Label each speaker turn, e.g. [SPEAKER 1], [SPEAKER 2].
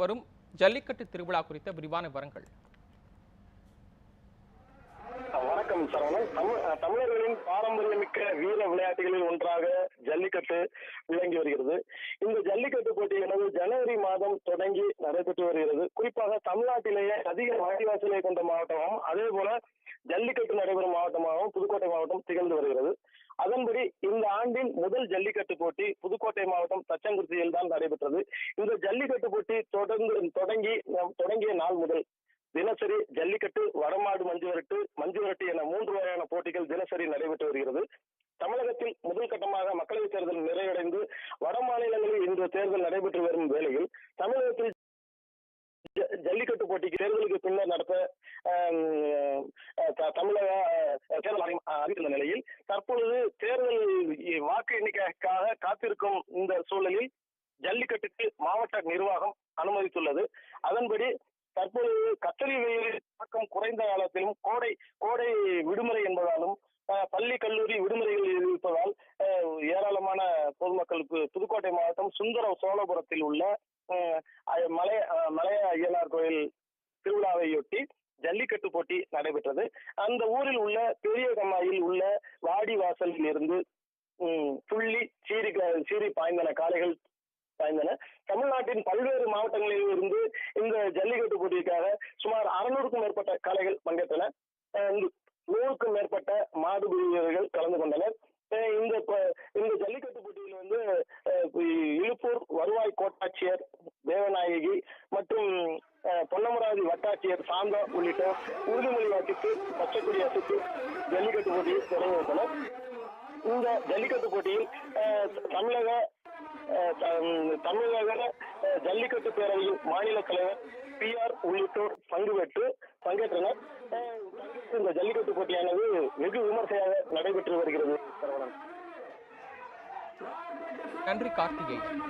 [SPEAKER 1] வரும் ஜல்லிக்கட்டு திருவிழா குறித்த விரிவான விவரங்கள்.
[SPEAKER 2] வணக்கம் சரவணன் தமிழர்களின் பாரம்பரியமிக்க வீர விளையாட்டுகளில் ஒன்றாக ஜல்லிக்கட்டு விளங்கி வருகிறது. இந்த ஜல்லிக்கட்டு போட்டியானது ஜனவரி மாதம் தொடங்கி நடைபெற்று வருகிறது. குறிப்பாக தமிழ்நாட்டிலேயே அதிக வாடிவாசலை கொண்ட மாவட்டமாகவும் அதே போல ஜல்லிக்கட்டு நடைபெறும் மாவட்டமாகவும் புதுக்கோட்டை மாவட்டம் திகழ்ந்து வருகிறது. அதன்படி இந்த ஆண்டின் முதல் ஜல்லிக்கட்டு போட்டி புதுக்கோட்டை மாவட்டம் தச்சங்குறிச்சியில் தான் நடைபெற்றது. இந்த ஜல்லிக்கட்டு போட்டி தொடர்ந்து தொடங்கி தொடங்கிய நாள் முதல் தினசரி ஜல்லிக்கட்டு வடமாடு மஞ்சுவரட்டு மஞ்சுவரட்டு என மூன்று வகையான போட்டிகள் தினசரி நடைபெற்று வருகிறது. தமிழகத்தில் முதல் கட்டமாக மக்களவைத் தேர்தல் நிறைவடைந்து வட மாநிலங்களில் இன்று தேர்தல் நடைபெற்று வரும் வேளையில் தமிழகத்தில் ஜ- ஜல்லிக்கட்டு போட்டிக்கு தேர்தலுக்கு பின்னர் நடத்த தமிழக தேர்தல் அறிந்த நிலையில் தற்பொழுது தேர்தல் வாக்கு எண்ணிக்கைக்காக காத்திருக்கும் இந்த சூழலில் ஜல்லிக்கட்டுக்கு மாவட்ட நிர்வாகம் அனுமதித்துள்ளது. அதன்படி தற்பொழுது கத்தரி வெயில் தாக்கம் குறைந்த காலத்திலும் கோடை கோடை விடுமுறை என்பதாலும் பள்ளி கல்லூரி விடுமுறைகள் இருப்பதால் ஏராளமான பொதுமக்களுக்கு புதுக்கோட்டை மாவட்டம் சுந்தர சோழபுரத்தில் உள்ள அஹ், மலை மலைய ஐயனார் கோயில் திருவிழாவையொட்டி ஜல்லிக்கட்டு போட்டி நடைபெற்றது. அந்த ஊரில் உள்ள பெரிய உள்ள வாடி வாசலில் இருந்து புள்ளி சீரி சீரி பாய்ந்தன காளைகள் பாய்ந்தன. தமிழ்நாட்டின் பல்வேறு மாவட்டங்களில் இருந்து இந்த ஜல்லிக்கட்டு போட்டிக்காக சுமார் அறுநூறுக்கும் மேற்பட்ட காளைகள் பங்கேற்றன. நூறுக்கும் மேற்பட்ட மாடு வீரர்கள் கலந்து கொண்டனர். இந்த இந்த ஜல்லிக்கட்டு போட்டியில் வந்து இழுப்பூர் வருவாய் கோட்டாட்சியர் தேவநாயகி மற்றும் பொன்னமராவதி வட்டாட்சியர் சாந்தா உள்ளிட்டோர் உறுதிமொழி வாசித்து பச்சைக்குடி அசைத்து ஜல்லிக்கட்டு போட்டியை தொடங்கி வைத்தனர். இந்த ஜல்லிக்கட்டு போட்டியில் தமிழக த- தமிழக ஜல்லிக்கட்டு பேரவையின் மாநில தலைவர் பி ஆர் உள்ளிட்டோர் பங்கு பெற்று பங்கேற்றனர். இந்த ஜல்லிக்கட்டு போட்டியானது வெகு விமர்சையாக நடைபெற்று வருகிறது.
[SPEAKER 1] நன்றி கார்த்திகேயன்.